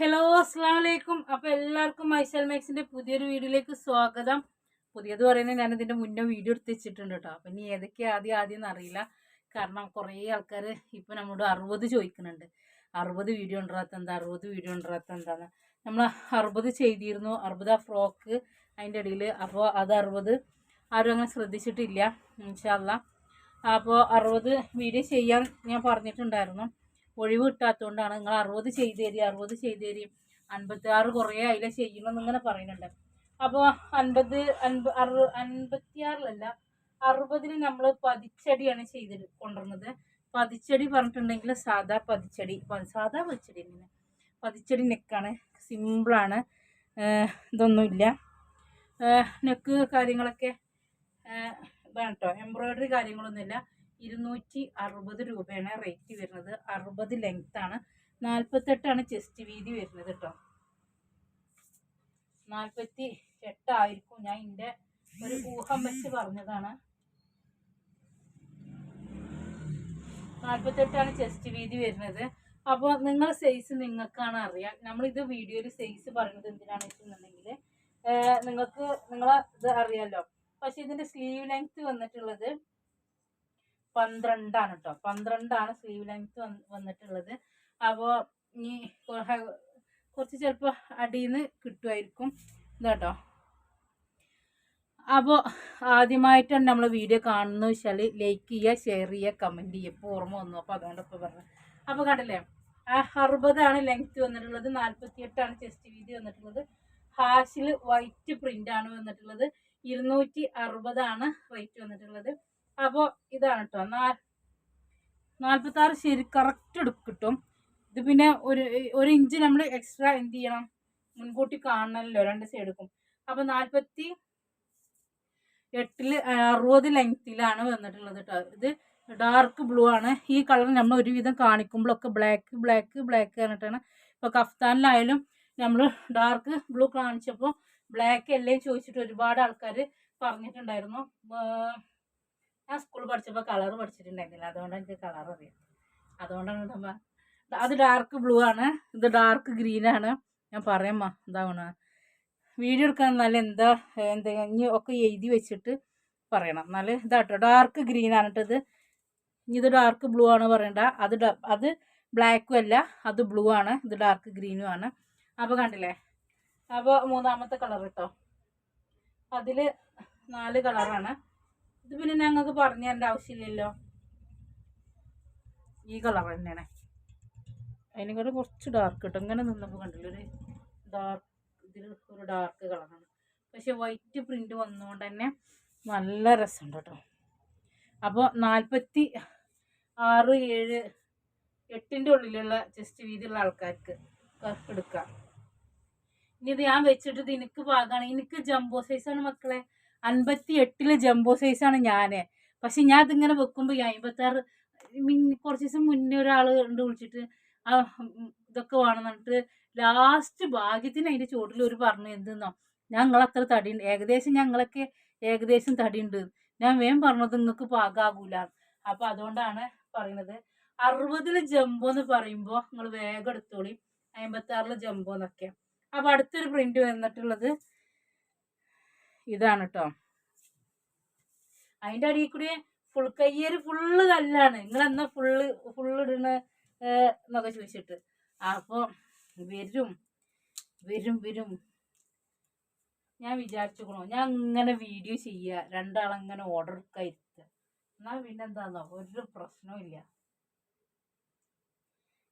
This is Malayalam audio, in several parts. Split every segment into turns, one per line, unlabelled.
ഹലോ അസ്സാം വലൈക്കും അപ്പോൾ എല്ലാവർക്കും മൈസൽ മാക്സിന്റെ പുതിയൊരു വീഡിയോയിലേക്ക് സ്വാഗതം. പുതിയത് പറയുന്നത് ഞാൻ ഇതിന്റെ മുന്നേ വീഡിയോ എടുത്ത് വെച്ചിട്ടുണ്ട് കേട്ടോ. അപ്പം ഇനി ഏതൊക്കെ ആദ്യം ആദ്യം എന്നറിയില്ല. കാരണം കുറേ ആൾക്കാർ ഇപ്പോൾ നമ്മോട് അറുപത് ചോദിക്കുന്നുണ്ട്. അറുപത് വീഡിയോ ഉണ്ടാകാത്ത എന്താ? അറുപത് വീഡിയോ ഉണ്ടാകാത്ത എന്താന്ന്. നമ്മൾ അറുപത് ചെയ്തിരുന്നു. അറുപത് ആ ഫ്രോക്ക് അതിന്റെ ഇടയിൽ അപ്പോൾ അത് അറുപത് ആരും അങ്ങനെ ശ്രദ്ധിച്ചിട്ടില്ല. ഇൻഷാല്ല അപ്പോൾ അറുപത് വീഡിയോ ചെയ്യാൻ ഞാൻ പറഞ്ഞിട്ടുണ്ടായിരുന്നു. ഒഴിവ് കിട്ടാത്തതുകൊണ്ടാണ് നിങ്ങൾ അറുപത് ചെയ്ത് തരി അറുപത് ചെയ്ത് തരി അൻപത്തി ആറ് കുറേ അതിലെ ചെയ്യണം എന്നിങ്ങനെ പറയുന്നുണ്ട്. അപ്പോൾ അൻപത് അൻപ അറു അൻപത്തിയാറിലല്ല അറുപതിന് നമ്മൾ പതിച്ചടിയാണ് ചെയ്ത് കൊണ്ടുവന്നത്. പതിച്ചടി പറഞ്ഞിട്ടുണ്ടെങ്കിൽ സാധാ പതിച്ചടി സാധാ പതിച്ചടി തന്നെ പതിച്ചടി നെക്കാണ് സിമ്പിളാണ്. ഇതൊന്നുമില്ല. നെക്ക് കാര്യങ്ങളൊക്കെ വേണം കേട്ടോ എംബ്രോയ്ഡറി കാര്യങ്ങളൊന്നുമില്ല. ഇരുന്നൂറ്റി അറുപത് രൂപയാണ് റേറ്റ് വരുന്നത്. അറുപത് ലെങ്ത് ആണ്. നാൽപ്പത്തെട്ടാണ് ചെസ്റ്റ് വീതി വരുന്നത് കേട്ടോ നാൽപ്പത്തി എട്ടായിരിക്കും ഞാൻ എന്റെ ഒരു ഊഹം വെച്ച് പറഞ്ഞതാണ്. നാൽപ്പത്തെട്ടാണ് ചെസ്റ്റ് വീതി വരുന്നത്. അപ്പോൾ നിങ്ങൾ സൈസ് നിങ്ങൾക്കാണ് അറിയാം. നമ്മളിത് വീഡിയോയിൽ സൈസ് പറയുന്നത് എന്തിനാണ് വെച്ചിട്ടുണ്ടെങ്കിൽ നിങ്ങൾക്ക് നിങ്ങളെ ഇത് അറിയാമല്ലോ പക്ഷെ ഇതിന്റെ സ്ലീവ് ലെങ്ത് വന്നിട്ടുള്ളത് പന്ത്രണ്ടാണ് കേട്ടോ പന്ത്രണ്ടാണ് സ്ലീവ് ലെങ്ത് വന്നിട്ടുള്ളത്. അപ്പോൾ ഇനി കുറച്ച് ചിലപ്പോൾ അടിയിൽ നിന്ന് കിട്ടുമായിരിക്കും ഇതാട്ടോ. അപ്പോൾ ആദ്യമായിട്ടാണ് നമ്മൾ വീഡിയോ കാണുന്നത് വെച്ചാൽ ലൈക്ക് ചെയ്യുക ഷെയർ ചെയ്യുക കമന്റ് ചെയ്യുക. ഇപ്പോൾ ഓർമ്മ വന്നു. അപ്പോൾ അതുകൊണ്ട് ഇപ്പോൾ പറഞ്ഞു അപ്പോൾ കണ്ടില്ലേ? ആ അറുപതാണ് ലെങ്ത് വന്നിട്ടുള്ളത്. നാൽപ്പത്തി എട്ടാണ് ചെസ്റ്റ് വീതി വന്നിട്ടുള്ളത്. ഹാഷിൽ വൈറ്റ് പ്രിന്റ് ആണ് വന്നിട്ടുള്ളത്. ഇരുന്നൂറ്റി അറുപതാണ് റേറ്റ് വന്നിട്ടുള്ളത്. അപ്പോൾ ഇതാണ് കേട്ടോ നാൽപ്പത്താറ് ശരി കറക്റ്റ് കിട്ടും. ഇത് പിന്നെ ഒരു ഒരു ഇഞ്ച് നമ്മൾ എക്സ്ട്രാ എന്ത് ചെയ്യണം? മുൻകൂട്ടി കാണണമല്ലോ രണ്ട് സൈഡ് എടുക്കും അപ്പോൾ നാൽപ്പത്തി എട്ടിൽ അറുപത് ലെങ്ത്തിലാണ് വന്നിട്ടുള്ളത് കേട്ടോ ഇത് ഡാർക്ക് ബ്ലൂ ആണ്. ഈ കളർ നമ്മൾ ഒരുവിധം കാണിക്കുമ്പോഴൊക്കെ ബ്ലാക്ക് ബ്ലാക്ക് ബ്ലാക്ക് പറഞ്ഞിട്ടാണ്. ഇപ്പോൾ കഫ്താനിലായാലും നമ്മൾ ഡാർക്ക് ബ്ലൂ കാണിച്ചപ്പോൾ ബ്ലാക്ക് എല്ലാം ചോദിച്ചിട്ട് ഒരുപാട് ആൾക്കാർ പറഞ്ഞിട്ടുണ്ടായിരുന്നു. ഞാൻ സ്കൂളിൽ പഠിച്ചപ്പോൾ കളർ പഠിച്ചിട്ടുണ്ടായിരുന്നില്ല. അതുകൊണ്ടാണ് എനിക്ക് കളർ അറിയാം അതുകൊണ്ടാണ് ഇതമ്മ അത് ഡാർക്ക് ബ്ലൂ ആണ്. ഇത് ഡാർക്ക് ഗ്രീൻ ആണ്. ഞാൻ പറയാമ്മ എന്താണ് വീഡിയോ എടുക്കാൻ നല്ല എന്താ എന്താ ഇനി ഒക്കെ എഴുതി വെച്ചിട്ട് പറയണം. നല്ല ഇതാട്ടോ ഡാർക്ക് ഗ്രീൻ ആണ് കേട്ടത് ഇത് ഡാർക്ക് ബ്ലൂ ആണ് പറയണ്ട. അത് അത് ബ്ലാക്കും അല്ല അത് ബ്ലൂ ആണ്. ഇത് ഡാർക്ക് ഗ്രീനും ആണ്. അപ്പോൾ കണ്ടില്ലേ? അപ്പോൾ മൂന്നാമത്തെ കളർ കേട്ടോ അതിൽ നാല് കളറാണ് ഇത് പിന്നെ ഞങ്ങൾക്ക് പറഞ്ഞു തരേണ്ട ആവശ്യമില്ലല്ലോ. ഈ കളർ തന്നെയാണ്. അതിനെക്കാളും കുറച്ച് ഡാർക്ക് കിട്ടും ഇങ്ങനെ നിന്നപ്പോൾ കണ്ടില്ല? ഒരു ഡാർക്ക് ഇതിൽ ഒരു ഡാർക്ക് കളറാണ് പക്ഷെ വൈറ്റ് പ്രിന്റ് വന്നുകൊണ്ട് തന്നെ നല്ല രസമുണ്ട് കേട്ടോ. അപ്പോൾ നാൽപ്പത്തി ആറ് ഏഴ് എട്ടിന്റെ ഉള്ളിലുള്ള ചെസ്റ്റ് വീതിയുള്ള ആൾക്കാർക്ക് എടുക്കാം. ഇനി ഇത് ഞാൻ വെച്ചിട്ട് ഇത് എനിക്ക് പാകാണ്. എനിക്ക് ജംബോ സൈസാണ് മക്കളെ. അൻപത്തി എട്ടിൽ ജംബോ സൈസ് ആണ് ഞാൻ പക്ഷെ ഞാൻ ഇതിങ്ങനെ വെക്കുമ്പോൾ ഈ അമ്പത്താറ് കുറച്ച് ദിവസം മുന്നേ ഒരാൾ ഉണ്ട് വിളിച്ചിട്ട് ആ ഇതൊക്കെ വേണം എന്നിട്ട് ലാസ്റ്റ് ഭാഗ്യത്തിന് അതിന്റെ ചോട്ടിൽ ഒരു പറഞ്ഞു എന്തെന്നോ ഞങ്ങൾ അത്ര തടിയുണ്ട്. ഏകദേശം ഞങ്ങളൊക്കെ ഏകദേശം തടിയുണ്ട്. ഞാൻ വേം പറഞ്ഞത് നിങ്ങൾക്ക് പാകാകൂല. അപ്പം അതുകൊണ്ടാണ് പറയുന്നത് അറുപതിൽ ജംബോ എന്ന് പറയുമ്പോൾ നിങ്ങൾ വേഗം എടുത്തോളി. അമ്പത്താറിൽ ജംബോ എന്നൊക്കെ അപ്പോൾ അടുത്തൊരു പ്രിന്റ് വന്നിട്ടുള്ളത് ഇതാണ് കേട്ടോ അതിന്റെ അടിയിൽ കൂടി ഫുൾ കയ്യേര് ഫുള്ള് കല്ലാണ്. നിങ്ങൾ എന്നാ ഫുള്ള് ഫുള്ള് ഇടണ എന്നൊക്കെ ചോദിച്ചിട്ട്. അപ്പോൾ വരും വരും വരും. ഞാൻ വിചാരിച്ചുക്കണോ ഞാൻ ഇങ്ങനെ വീഡിയോ ചെയ്യുക രണ്ടാളങ്ങനെ ഓർഡർ ഒക്കെ എന്നാ പിന്നെ എന്താന്നോ ഒരു പ്രശ്നവും ഇല്ല.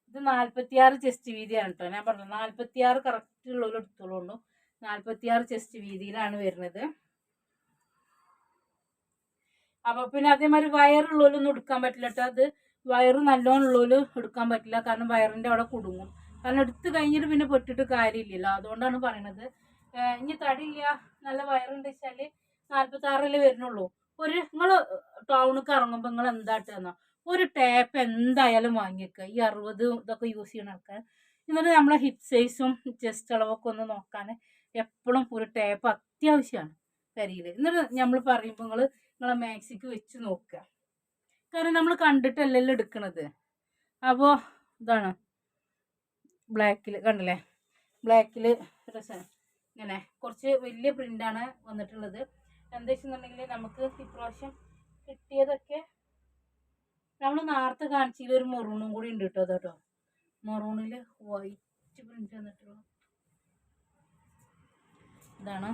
ഇത് നാൽപ്പത്തിയാറ് ചെസ്റ്റ് വീതിയാണ് കേട്ടോ ഞാൻ പറഞ്ഞു നാൽപ്പത്തിയാറ് കറക്റ്റ് ഉള്ളവർ എടുത്തോളൂ. നാൽപ്പത്തിയാറ് ചെസ്റ്റ് വീതിയിലാണ് വരുന്നത്. അപ്പോൾ പിന്നെ അതേമാതിരി വയറുള്ളൊന്നും എടുക്കാൻ പറ്റില്ല കേട്ടോ അത് വയറ് നല്ലോണം ഉള്ളൊരു എടുക്കാൻ പറ്റില്ല. കാരണം വയറിന്റെ അവിടെ കുടുങ്ങും. കാരണം എടുത്ത് കഴിഞ്ഞിട്ട് പിന്നെ പൊട്ടിട്ട് കാര്യമില്ലല്ലോ. അതുകൊണ്ടാണ് പറയണത്. ഇനി തടിയില്ല നല്ല വയറുണ്ട് വെച്ചാൽ നാൽപ്പത്താറിൽ വരുന്നുള്ളൂ. ഒരു നിങ്ങൾ ടൗണിക്ക് ഇറങ്ങുമ്പോൾ നിങ്ങൾ എന്താട്ടെന്നോ ഒരു ടേപ്പ് എന്തായാലും വാങ്ങിക്കുക ഈ അറുപത് ഇതൊക്കെ യൂസ് ചെയ്യണ ആൾക്കാർ എന്നിട്ട് നമ്മളെ ഹിപ് സൈസും ചെസ്റ്റ് അളവൊക്കെ ഒന്ന് നോക്കാൻ എപ്പോഴും ഒരു ടേപ്പ് അത്യാവശ്യമാണ് കരിയിൽ എന്നിട്ട് നമ്മൾ പറയുമ്പോൾ നിങ്ങൾ നിങ്ങളെ മാക്സിക്ക് വെച്ച് നോക്കുക കാരണം നമ്മൾ കണ്ടിട്ടല്ലല്ലോ എടുക്കണത്. അപ്പോൾ ഇതാണ്. ബ്ലാക്കിൽ കണ്ടില്ലേ? ബ്ലാക്കിൽ രസം ഇങ്ങനെ കുറച്ച് വലിയ പ്രിന്റാണ് വന്നിട്ടുള്ളത്. എന്താ വെച്ചെന്നുണ്ടെങ്കിൽ നമുക്ക് ഇപ്രാവശ്യം കിട്ടിയതൊക്കെ നമ്മൾ നേരത്തെ കാണിച്ചതിൽ ഒരു മെറൂണും കൂടി ഉണ്ട് കേട്ടോ കേട്ടോ മെറൂണിൽ വൈറ്റ് പ്രിന്റ് വന്നിട്ടുള്ളൂ. ഇതാണ്?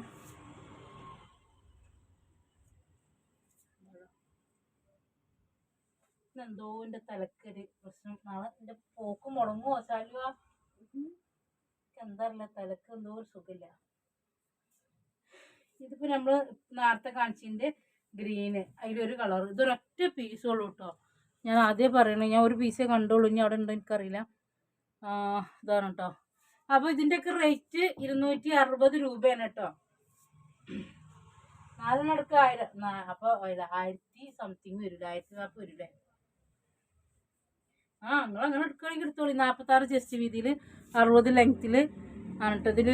എന്തോ എന്റെ തലക്കൊരു പ്രശ്നം. നാളെ എന്റെ പോക്ക് മുടങ്ങുമോ ശാലുവ? എന്താ തലക്ക് എന്തോ ഒരു സുഖമില്ല. ഇതിപ്പോ നമ്മൾ നേരത്തെ കാണിച്ചതിന്റെ ഗ്രീന്. അതിലൊരു കളർ. ഇതൊരൊറ്റ പീസുള്ളൂ കേട്ടോ. ഞാൻ ആദ്യം പറയണേ ഞാൻ ഒരു പീസേ കണ്ടോളൂ ഇനി അവിടെ ഉണ്ടോ എനിക്കറിയില്ല. ഇതാണ് കേട്ടോ. അപ്പോൾ ഇതിന്റെയൊക്കെ റേറ്റ് ഇരുന്നൂറ്റി അറുപത് രൂപയാണ് കേട്ടോ. നാലെണ്ണടുക്ക് ആയിരം അപ്പൊ ആയിരത്തി സംതിങ് വരില്ല ആയിരത്തി നാൽപ്പത് വരില്ലേ ആ നിങ്ങൾ അങ്ങനെ എടുക്കുകയാണെങ്കിൽ എടുത്തോളി. നാൽപ്പത്താറ് ചെസ്റ്റ് വീതിയിൽ അറുപത് ലെങ്ത്തിൽ ആണ് കേട്ടോ ഇതിൽ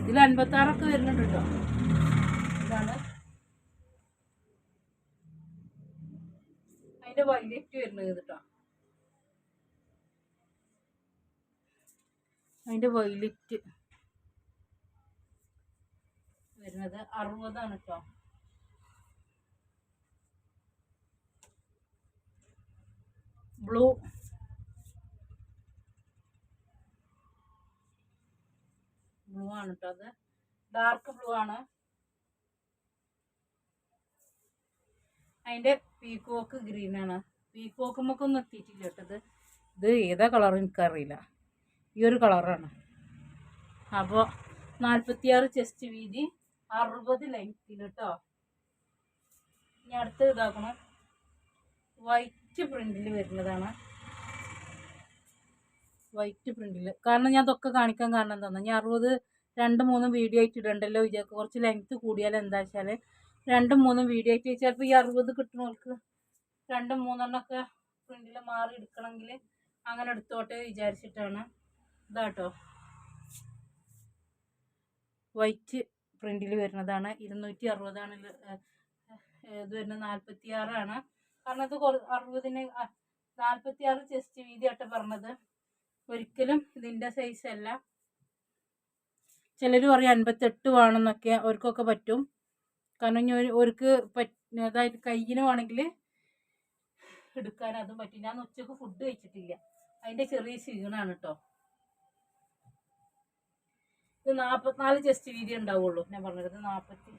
ഇതിൽ അൻപത്താറൊക്കെ വരുന്നുണ്ട് കേട്ടോ ഇതാണ്. അതിന്റെ വൈലറ്റ് വരുന്നത് കേട്ടോ അതിന്റെ വൈലറ്റ് വരുന്നത് അറുപതാണ് കേട്ടോ ബ്ലൂ. ബ്ലൂ ആണ് കേട്ടോ അത്. ഡാർക്ക് ബ്ലൂ ആണ്. അതിന്റെ പീക്കോക്ക് ഗ്രീൻ ആണ്. പീക്കോക്കുമ്മൊക്കൊന്നും എത്തിയിട്ടില്ല കേട്ടത് ഇത് ഏതാ കളർ എനിക്കറിയില്ല. ഈ ഒരു കളറാണ്. അപ്പോൾ നാൽപ്പത്തിയാറ് ചെസ്റ്റ് വീതി അറുപത് ലെങ്ത്തിൽ കേട്ടോ ഇനി അടുത്ത് ഇതാക്കണം. വൈറ്റ് പ്രിന്റിൽ വരുന്നതാണ്. വൈറ്റ് പ്രിന്റിൽ കാരണം ഞാൻ ഇതൊക്കെ കാണിക്കാൻ കാരണം എന്താണെന്ന് ഞാൻ അറുപത് രണ്ട് മൂന്നും വീഡിയോ ആയിട്ട് ഇടണ്ടല്ലോ വിചാരിക്കും. കുറച്ച് ലെങ്ത് കൂടിയാൽ എന്താ വെച്ചാൽ രണ്ടും മൂന്നും വീഡിയോ ആയിട്ട് ചിലപ്പോൾ ഈ അറുപത് കിട്ടുന്നവർക്ക് രണ്ടും മൂന്നെണ്ണമൊക്കെ പ്രിന്റിൽ മാറി എടുക്കണമെങ്കിൽ അങ്ങനെ എടുത്തോട്ടെ വിചാരിച്ചിട്ടാണ്. ഇതാട്ടോ. വൈറ്റ് പ്രിന്റിൽ വരുന്നതാണ്. ഇരുന്നൂറ്റി അറുപതാണ് ഇത് വരുന്നത് നാൽപ്പത്തി ആറാണ് കാരണം അത് അറുപതിന് നാൽപ്പത്തി ആറ് ചെസ്റ്റ് വീതിയായിട്ട് പറഞ്ഞത്. ഒരിക്കലും ഇതിന്റെ സൈസ് അല്ല. ചിലർ പറയും അൻപത്തെട്ട് വേണമെന്നൊക്കെ അവർക്കൊക്കെ പറ്റും. കാരണം ഇനി ഒരു അവർക്ക് അതായത് കയ്യിന് വേണമെങ്കിൽ എടുക്കാൻ അതും പറ്റും ഞാൻ ഉച്ചയ്ക്ക് ഫുഡ് കഴിച്ചിട്ടില്ല. അതിന്റെ ചെറിയ ക്ഷീണമാണ് കേട്ടോ ഇത് നാൽപ്പത്തിനാല് ചെസ്റ്റ് വീതി ഉണ്ടാവുള്ളൂ. ഞാൻ പറഞ്ഞത് നാൽപ്പത്തി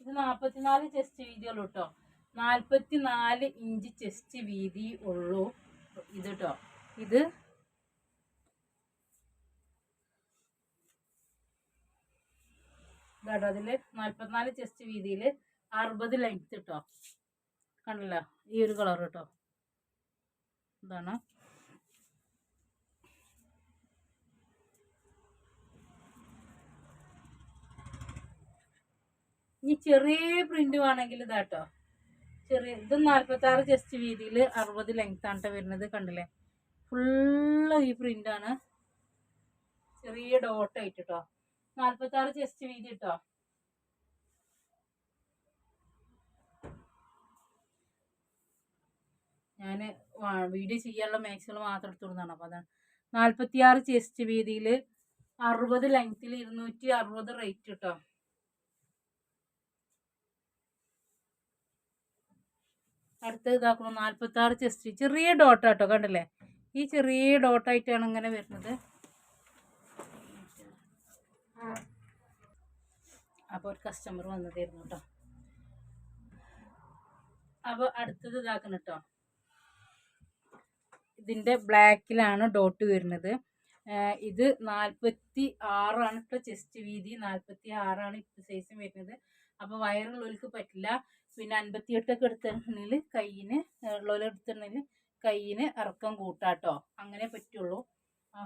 ഇത് നാൽപ്പത്തിനാല് ചെസ്റ്റ് വീതിയുള്ളൂ കേട്ടോ നാൽപ്പത്തി നാല് ഇഞ്ച് ചെസ്റ്റ് വീതി ഉള്ളൂ ഇത് കേട്ടോ ഇത് ഇതാട്ടോ അതിൽ നാൽപ്പത്തിനാല് ചെസ്റ്റ് വീതിയിൽ അറുപത് ലെങ്ത് കേട്ടോ കണ്ടല്ലോ? ഈ ഒരു കളർ കേട്ടോ. ഇതാണ്. ഇനി ചെറിയ പ്രിന്റ് വേണമെങ്കിൽ ഇതാട്ടോ. ചെറിയ ഇത് നാൽപ്പത്തി ആറ് ചെസ്റ്റ് വീതിയിൽ അറുപത് ലെങ്ത് ആണ് ട്ടോ വരുന്നത് കണ്ടില്ലേ? ഫുള്ള് ഈ പ്രിന്റ് ആണ്. ചെറിയ ഡോട്ട് ആയിട്ട് കേട്ടോ നാൽപ്പത്തി ആറ് ചെസ്റ്റ് വീതി കേട്ടോ ഞാൻ വീഡിയോ ചെയ്യാനുള്ള മാക്സിമം മാത്രം എടുത്തുകൊടുത്താണ് അപ്പോൾ അതാണ്. നാൽപ്പത്തി ആറ് ചെസ്റ്റ് വീതിയിൽ അറുപത് ലെങ്ത്തിൽ ഇരുന്നൂറ്റി അറുപത് റേറ്റ് കേട്ടോ അടുത്ത് ഇതാക്കണം. നാൽപ്പത്തി ആറ് ചെസ്റ്റ് ചെറിയ ഡോട്ടാട്ടോ കണ്ടില്ലേ? ഈ ചെറിയ ഡോട്ടായിട്ടാണ് ഇങ്ങനെ വരുന്നത്. അപ്പോൾ ഒരു കസ്റ്റമർ വന്നതായിരുന്നു കേട്ടോ അപ്പോൾ അടുത്തത് ഇതാക്കണം കേട്ടോ ഇതിന്റെ ബ്ലാക്കിലാണ് ഡോട്ട് വരുന്നത്. ഇത് നാൽപ്പത്തി ആറാണ് കേട്ടോ ചെസ്റ്റ് വീതി. നാൽപ്പത്തി ആറാണ് ഇപ്പോൾ സൈസും വരുന്നത്. അപ്പോൾ വയറുള്ളവർക്ക് പറ്റില്ല. പിന്നെ അൻപത്തി എട്ടൊക്കെ എടുത്തിട്ടുണ്ടെങ്കിൽ കയ്യിന് ഉള്ളവരെടുത്തിട്ടുണ്ടെങ്കിൽ കയ്യിന് ഇറക്കം കൂട്ടാട്ടോ അങ്ങനെ പറ്റുള്ളൂ ആ.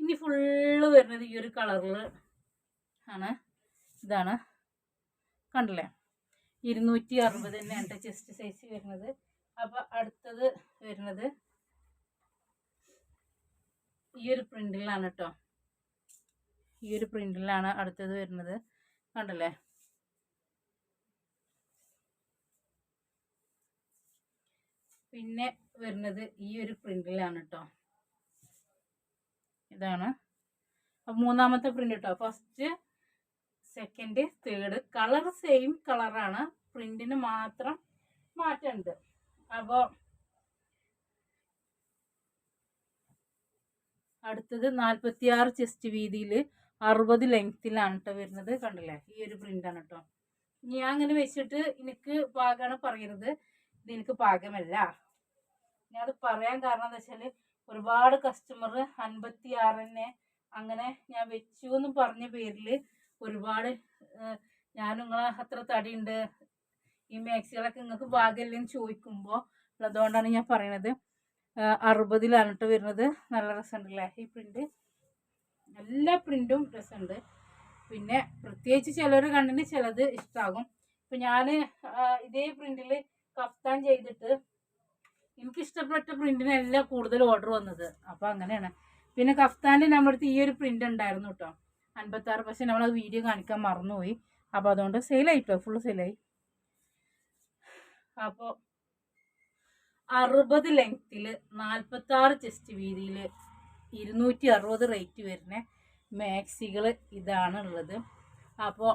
ഇനി ഫുള്ള് വരുന്നത് ഈ ഒരു കളറിൽ ആണ്. ഇതാണ്. കണ്ടില്ലേ? ഇരുന്നൂറ്റി അറുപത് തന്നെയാണ് ചെസ്റ്റ് സൈസ് വരുന്നത്. അപ്പോൾ അടുത്തത് വരുന്നത് ഈ ഒരു പ്രിന്റിലാണ് കേട്ടോ ഈ ഒരു പ്രിന്റിലാണ് അടുത്തത് വരുന്നത്. കണ്ടല്ലേ? പിന്നെ വരുന്നത് ഈ ഒരു പ്രിന്റിലാണ് കേട്ടോ ഇതാണ്. മൂന്നാമത്തെ പ്രിന്റ് കേട്ടോ first second third colour same കളറാണ് പ്രിന്റിന് മാത്രം മാറ്റമുണ്ട് അപ്പോൾ അടുത്തത് നാൽപ്പത്തി ആറ് ചെസ്റ്റ് വീതിയിൽ അറുപത് ലെങ്ത്തിലാണ് കേട്ടോ വരുന്നത്. കണ്ടില്ലേ? ഈ ഒരു പ്രിന്റാണ് കേട്ടോ ഞാൻ അങ്ങനെ വെച്ചിട്ട് എനിക്ക് പാകമാണ് പറയുന്നത് ഇത് എനിക്ക് പാകമല്ല. ഞാനത് പറയാൻ കാരണം എന്താ വെച്ചാൽ ഒരുപാട് കസ്റ്റമർ അൻപത്തി ആറിനെ അങ്ങനെ ഞാൻ വെച്ചു എന്ന് പറഞ്ഞ പേരിൽ ഒരുപാട് ഞാൻ നിങ്ങളെ അത്ര തടിയുണ്ട് ഈ മാക്സികളൊക്കെ നിങ്ങൾക്ക് ഭാഗ്യമില്ലെന്ന് ചോദിക്കുമ്പോൾ അതുകൊണ്ടാണ് ഞാൻ പറയണത്. അറുപതിലാണ് കേട്ടോ വരുന്നത്. നല്ല രസമുണ്ടല്ലേ ഈ പ്രിന്റ് എല്ലാ പ്രിന്റും രസമുണ്ട് പിന്നെ പ്രത്യേകിച്ച് ചിലർ കണ്ടിന് ചിലത് ഇഷ്ടമാകും ഇപ്പം ഞാൻ ഇതേ പ്രിന്റിൽ കഫ്താൻ ചെയ്തിട്ട് എനിക്ക് ഇഷ്ടപ്പെട്ട പ്രിന്റിനല്ല കൂടുതൽ ഓർഡർ വന്നത്. അപ്പോൾ അങ്ങനെയാണ്. പിന്നെ കഫ്താന്റെ നമ്മുടെ ഈ ഒരു പ്രിന്റ് ഉണ്ടായിരുന്നു കേട്ടോ അൻപത്താറ് പക്ഷെ നമ്മളത് വീഡിയോ കാണിക്കാൻ മറന്നുപോയി. അപ്പോൾ അതുകൊണ്ട് സെയിലായി കേട്ടോ ഫുള്ള് സെയിലായി അപ്പോൾ അറുപത് ലെങ്ത്തിൽ നാൽപ്പത്തി ആറ് ചെസ്റ്റ് വീതിയിൽ ഇരുന്നൂറ്റി അറുപത് റേറ്റ് വരുന്ന മാക്സികൾ ഇതാണ് ഉള്ളത് അപ്പോൾ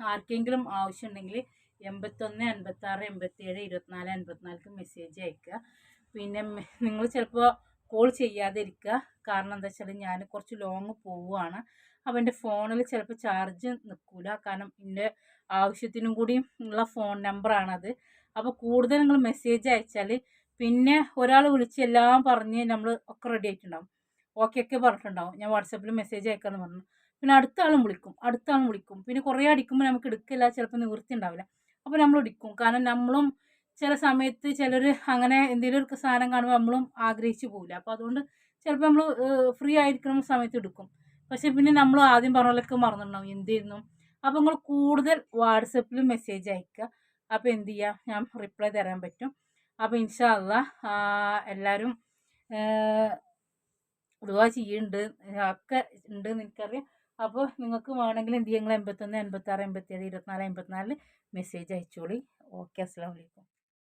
ആർക്കെങ്കിലും ആവശ്യമുണ്ടെങ്കിൽ എൺപത്തൊന്ന് എൺപത്താറ് എൺപത്തേഴ് ഇരുപത്തിനാല് അൻപത്തിനാലിക്ക് മെസ്സേജ് അയക്കുക. പിന്നെ നിങ്ങൾ ചിലപ്പോൾ കോൾ ചെയ്യാതിരിക്കുക. കാരണം എന്താ വെച്ചാൽ ഞാൻ കുറച്ച് ലോങ് പോവുകയാണ് അപ്പോൾ എന്റെ ഫോണിൽ ചിലപ്പോൾ ചാർജ് നിൽക്കില്ല കാരണം എന്റെ ആവശ്യത്തിനും കൂടി ഉള്ള ഫോൺ നമ്പറാണത് അപ്പോൾ കൂടുതൽ നിങ്ങൾ മെസ്സേജ് അയച്ചാൽ പിന്നെ ഒരാൾ വിളിച്ച് എല്ലാം പറഞ്ഞ് നമ്മൾ ഒക്കെ റെഡി ആയിട്ടുണ്ടാവും. ഓക്കെ ഒക്കെ പറഞ്ഞിട്ടുണ്ടാവും. ഞാൻ വാട്സപ്പിൽ മെസ്സേജ് അയക്കാമെന്ന് പറഞ്ഞു. പിന്നെ അടുത്ത ആളും വിളിക്കും. അടുത്ത ആളും വിളിക്കും. പിന്നെ കുറേ അടിക്കുമ്പോൾ നമുക്ക് എടുക്കില്ല ചിലപ്പോൾ നിവൃത്തി ഉണ്ടാവില്ല അപ്പോൾ നമ്മൾ എടുക്കും. കാരണം നമ്മളും ചില സമയത്ത് ചിലർ അങ്ങനെ എന്തെങ്കിലും ഒരു സാധനം കാണുമ്പോൾ നമ്മളും ആഗ്രഹിച്ചു പോകില്ല അപ്പോൾ അതുകൊണ്ട് ചിലപ്പോൾ നമ്മൾ ഫ്രീ ആയിരിക്കുന്ന സമയത്ത് എടുക്കും. പക്ഷെ പിന്നെ നമ്മൾ ആദ്യം പറഞ്ഞാലൊക്കെ മറന്നിട്ടുണ്ടാവും എന്തായിരുന്നു അപ്പോൾ നിങ്ങൾ കൂടുതൽ വാട്സപ്പിൽ മെസ്സേജ് അയക്കുക. അപ്പോൾ എന്ത് ചെയ്യുക ഞാൻ റിപ്ലൈ തരാൻ പറ്റും. അപ്പോൾ ഇൻഷാല്ല എല്ലാവരും ദുവാ ചെയ്യുന്നുണ്ട് ഒക്കെ ഉണ്ട് എനിക്കറിയാം. അപ്പോൾ നിങ്ങൾക്ക് വേണമെങ്കിൽ എന്ത് ചെയ്യുക നിങ്ങൾ എൺപത്തൊന്ന് എൺപത്താറ് എൺപത്തേഴ് ഇരുപത്തിനാല് എൺപത്തിനാലിൽ മെസ്സേജ് അയച്ചോളി. ഓക്കെ അസ്സാം വലൈക്കും